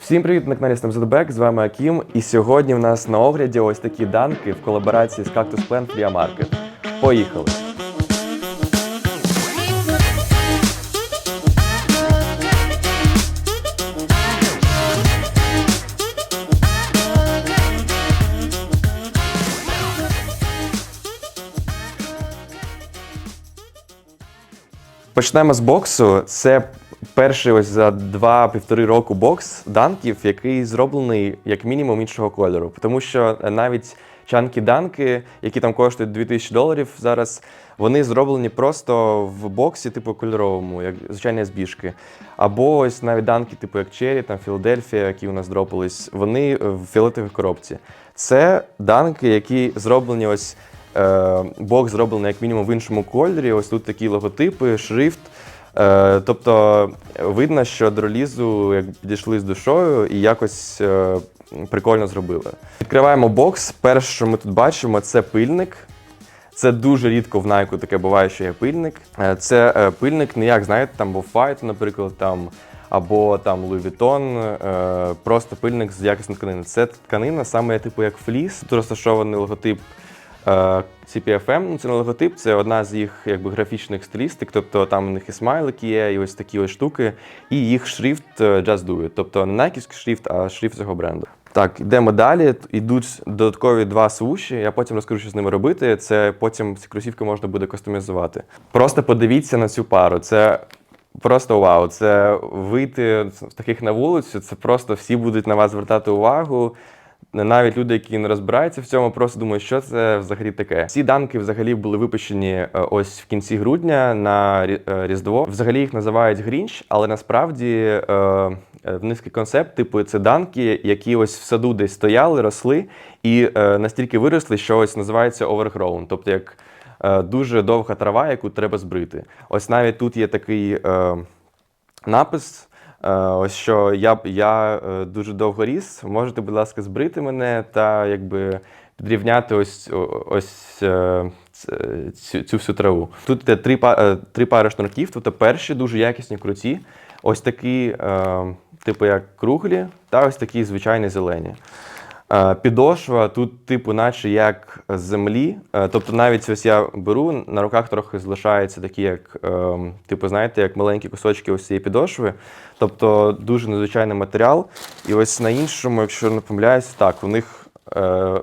Всім привіт на каналі SnapZBack, з вами Акім. І сьогодні в нас на огляді ось такі данки в колаборації з Cactus Plant Flea Market. Поїхали! Почнемо з боксу. Це перший ось за 2-1,5 року бокс данків, який зроблений як мінімум іншого кольору. Тому що навіть чанки данки, які там коштують 2000 доларів зараз, вони зроблені просто в боксі, типу кольоровому, як звичайні збіжки. Або ось навіть данки, типу як Черрі, там Філадельфія, які у нас дропались, вони в фіолетовій коробці. Це данки, які зроблені ось. Е, бокс зроблений як мінімум в іншому кольорі. Ось тут такі логотипи, шрифт. Е, тобто видно, що до як підійшли з душою і якось е, прикольно зробили. Відкриваємо бокс. Перше, що ми тут бачимо, це пильник. Це дуже рідко в Nike таке буває, що є пильник. Е, Це е, пильник не як, знаєте, там був Fight, наприклад, там, або там Louis Vuitton, е, просто пильник з якісної тканини. Це тканина саме типу як фліс. Тут розташований логотип CPFM. Ну, це не логотип, це одна з їх якби, графічних стилістик. Тобто там у них і смайлики є, і ось такі ось штуки, і їх шрифт е, Just Do It. Тобто не найківський шрифт, а шрифт цього бренду. Так, йдемо далі. Йдуть додаткові два свуші. Я потім розкажу, що з ними робити. Це потім ці кросівки можна буде кастомізувати. Просто подивіться на цю пару. Це просто вау. Це вийти з таких на вулицю. Це просто всі будуть на вас звертати увагу. Навіть люди, які не розбираються в цьому, просто думають, що це взагалі таке. Ці данки взагалі були випущені е, ось в кінці грудня на е, Різдво. Взагалі їх називають Грінч, але насправді е, в них такий концепт, типу, це данки, які ось в саду десь стояли, росли і настільки виросли, що ось називається overgrown, тобто як дуже довга трава, яку треба збрити. Ось навіть тут є такий напис. Е, Ось що я, я е, дуже довго ріс. Можете, будь ласка, збрити мене та якби підрівняти ось, ось е, цю, цю всю траву. Тут є три, три пари шнурків, тобто перші дуже якісні, круті. Ось такі, типу як круглі, та ось такі звичайні зелені. Е, Підошва тут, типу, наче як землі. Е, Тобто, навіть ось я беру, на руках трохи залишається такі, як, е, типу, знаєте, як маленькі кусочки ось цієї підошви. Тобто дуже незвичайний матеріал. І ось на іншому, якщо не помиляюсь, так, у них е,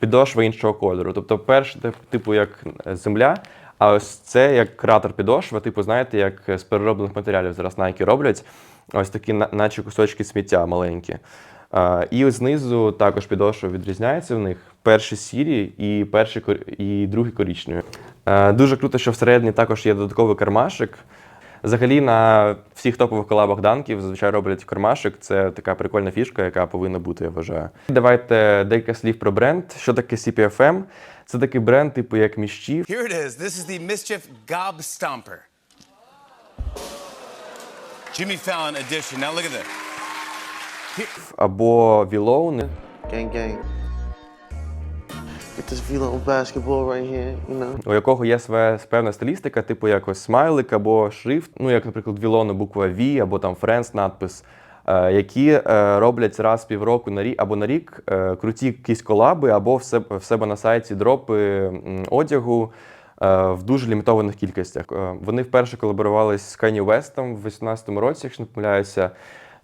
підошва іншого кольору. Тобто, перше, типу, як земля, а ось це як кратер підошва, типу, знаєте, як з перероблених матеріалів зараз Nike роблять. Ось такі, наче кусочки сміття маленькі. І знизу також підошва відрізняється в них. Перші сірі і перші і другі корічневі. Е, Дуже круто, що всередині також є додатковий кармашик. Взагалі на всіх топових колабах данків зазвичай роблять кармашик. Це така прикольна фішка, яка повинна бути, я вважаю. Давайте декілька слів про бренд. Що таке CPFM? Це такий бренд, типу як міщів. Here it is. This is the Mischief Gob Stomper. Jimmy Fallon edition. Now look at this. Або Вілоун. Gang, gang. Get this V-Little basketball right here, you know. у якого є своя певна стилістика, типу якось смайлик або шрифт, ну як, наприклад, Вілону буква V або там Friends надпис, е, які е, роблять раз в півроку на рік або на рік е, круті якісь колаби, або в себе, в себе на сайті дропи м, одягу. е, В дуже лімітованих кількостях. Е, Вони вперше колаборувалися з Kanye West в 2018 році, якщо не помиляюся.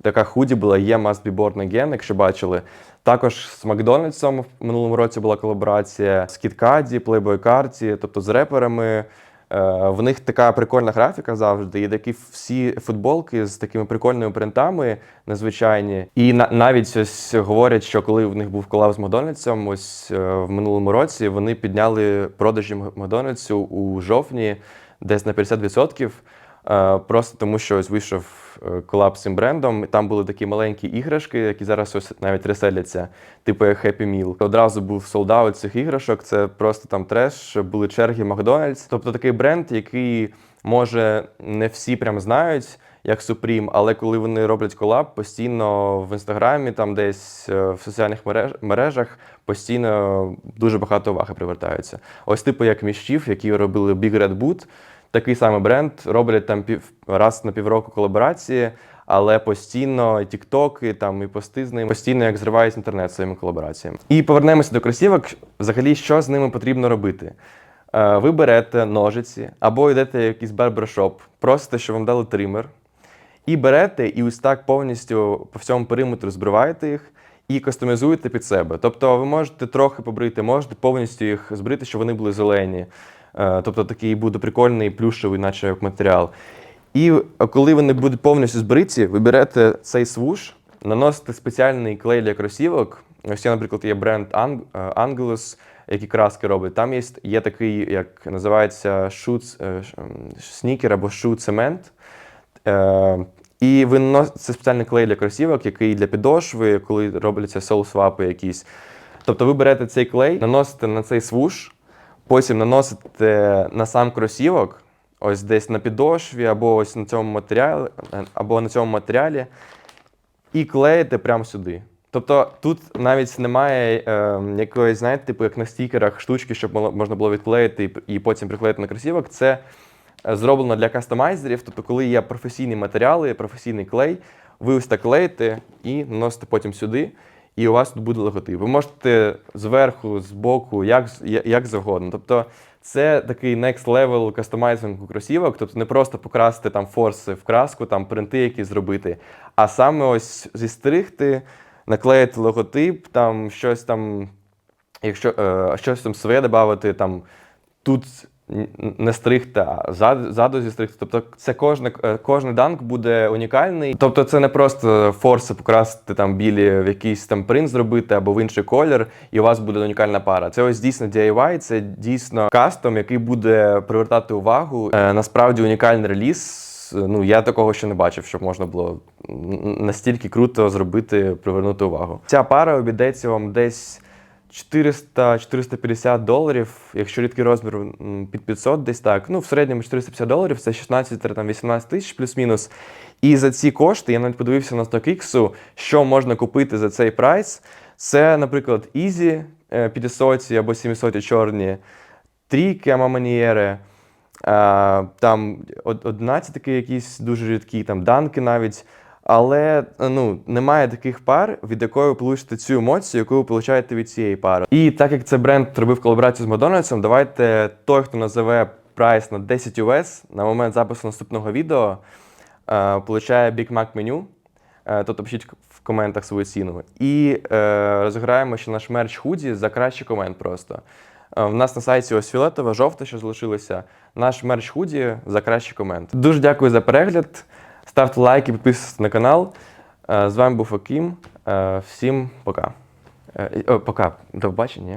Така худі була є Must Be Born Again, якщо бачили. Також з Макдональдсом в минулому році була колаборація з KitKat, Playboy Carti, тобто з реперами. Е, В них така прикольна графіка завжди. Є такі всі футболки з такими прикольними принтами незвичайні. І на, навіть ось говорять, що коли в них був колаб з Макдональдсом, ось е, в минулому році вони підняли продажі Макдональдсу у жовтні десь на 50%. Е, Просто тому, що ось вийшов е, колаб з цим брендом. Там були такі маленькі іграшки, які зараз ось навіть реселяться, типу Happy Meal. Одразу був солдаут цих іграшок. Це просто там треш, були черги Макдональдс. Тобто такий бренд, який може не всі прям знають. Як Supreme, але коли вони роблять колаб, постійно в інстаграмі, там десь е, в соціальних мереж, мережах постійно дуже багато уваги привертаються. Ось типу як міщів, які робили Big Red Boot, такий самий бренд, роблять там пів раз на півроку колаборації. але постійно тіктоки там і пости з ними постійно як зривають інтернет своїми колабораціями. І повернемося до кросівок. Взагалі, що з ними потрібно робити? Е, Ви берете ножиці або йдете в якийсь барбершоп, просите, щоб вам дали тример. І берете, і ось так повністю по всьому периметру збриваєте їх і кастомізуєте під себе. Тобто ви можете трохи побрити, можете повністю їх збрити, щоб вони були зелені. Е, Тобто такий буде прикольний плюшевий, наче як матеріал. І коли вони будуть повністю збриті, ви берете цей свуш, наносите спеціальний клей для кросівок. Ось є, наприклад, є бренд Ang- е, які краски робить. Там є, є такий, як називається е, снікер або shoe цемент. Е, і ви нанос- це спеціальний клей для кросівок, який для підошви, коли робляться соул-свапи якісь. Тобто ви берете цей клей, наносите на цей свуш, потім наносите на сам кросівок, ось десь на підошві, або ось на цьому матеріалі, або на цьому матеріалі, і клеїте прямо сюди. Тобто тут навіть немає е, якоїсь, знаєте, типу як на стікерах штучки, щоб можна було відклеїти і, потім приклеїти на кросівок. Це е, зроблено для кастомайзерів. Тобто, коли є професійні матеріали, професійний клей, ви ось так клеїте і наносите потім сюди, і у вас тут буде логотип. Ви можете зверху, збоку, як, як завгодно. Тобто, це такий next level кастомайзингу кросівок, тобто не просто покрасити там форси в краску, там принти якісь зробити, а саме ось зістригти, наклеїти логотип, там щось там, якщо е, щось там своє додати, там тут не стригти, а ззаду, ззаду зістригти. Тобто це кожне, е, кожний данк буде унікальний. Тобто це не просто форси покрасити там білі в якийсь там принт зробити або в інший колір, і у вас буде унікальна пара. Це ось дійсно DIY, це дійсно кастом, який буде привертати увагу. Е, насправді унікальний реліз. Ну, я такого ще не бачив, щоб можна було настільки круто зробити, привернути увагу. Ця пара обійдеться вам десь 400-450 доларів, якщо рідкий розмір під 500, десь так. Ну, в середньому 450 доларів це 16-18 тисяч плюс-мінус. І за ці кошти я навіть подивився на StockX, що можна купити за цей прайс. Це, наприклад, Easy е, 500 або 700 чорні, трійки Амаманієри, там 11 такі якісь дуже рідкі, там данки навіть. Але ну, немає таких пар, від якої ви получите цю емоцію, яку ви получаєте від цієї пари. І так як це бренд робив колаборацію з Макдональдсом, давайте той, хто назове прайс на 10 US на момент запису наступного відео, е, получає Big Mac меню. Е, Тобто пишіть в коментах свою ціну. І е, розіграємо ще наш мерч худі за кращий комент просто. Е, В нас на сайті ось фіолетова, жовта, що залишилося. Наш мерч худі за кращий комент. Дуже дякую за перегляд. Ставте лайки, підписуйтесь на канал. Е, З вами був Аким. Е, Всім пока. Е, Пока. До побачення.